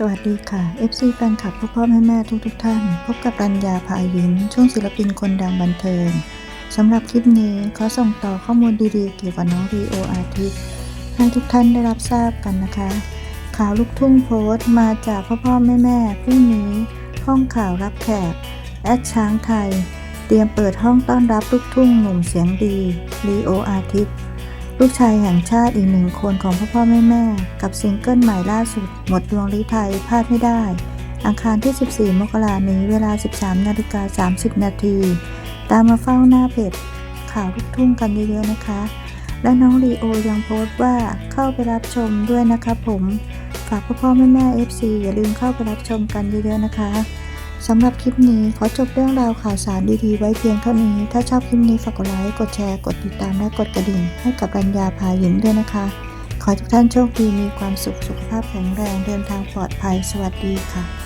สวัสดีค่ะ FC แฟนคลับพ่อพ่อแม่แม่ทุกทุกท่าน พบกับรัญญาพายิ้มช่วงศิลปินคนดังบันเทิงสำหรับคลิปนี้ขอส่งต่อข้อมูลดีๆ เกี่ยวกับน้องรีโออาทิตย์ให้ทุกท่านได้รับทราบกันนะคะ ข่าวลูกทุ่งโพสต์มาจากพ่อพ่อแม่แม่พรุ่งนี้ห้องข่าวรับแขกแอดช้างไทย เตรียมเปิดห้องต้อนรับลูกทุ่งหนุ่มเสียงดีรีโออาทิตย์ ลูกชายแห่งชาติอีกหนึ่งคนของพ่อพ่อแม่แม่กับซิงเกิลใหม่ล่าสุด หมดดวงฤทัยพลาดไม่ได้ อังคารที่ 14 มกราคมนี้เวลา 13 นาฬิกา 30 นาที ตามมาเฝ้าหน้าเพจข่าวลูกทุ่งกันเยอะๆนะคะ และน้องลีโอยังโพสต์ว่าเข้าไปรับชมด้วยนะครับผม ฝากพ่อพ่อแม่แม่ FC อย่าลืมเข้าไปรับชมกันเยอะๆนะคะ สำหรับคลิปนี้ขอจบเรื่องราวข่าวสารดีๆ ไว้เพียงเท่านี้ ถ้าชอบคลิปนี้ฝากกดไลค์ กดแชร์ กดติดตาม และกดกระดิ่ง ให้กับรัญญาพายินด้วยนะคะ ขอทุกท่านโชคดี มีความสุข สุขภาพแข็งแรง เดินทางปลอดภัย สวัสดีค่ะ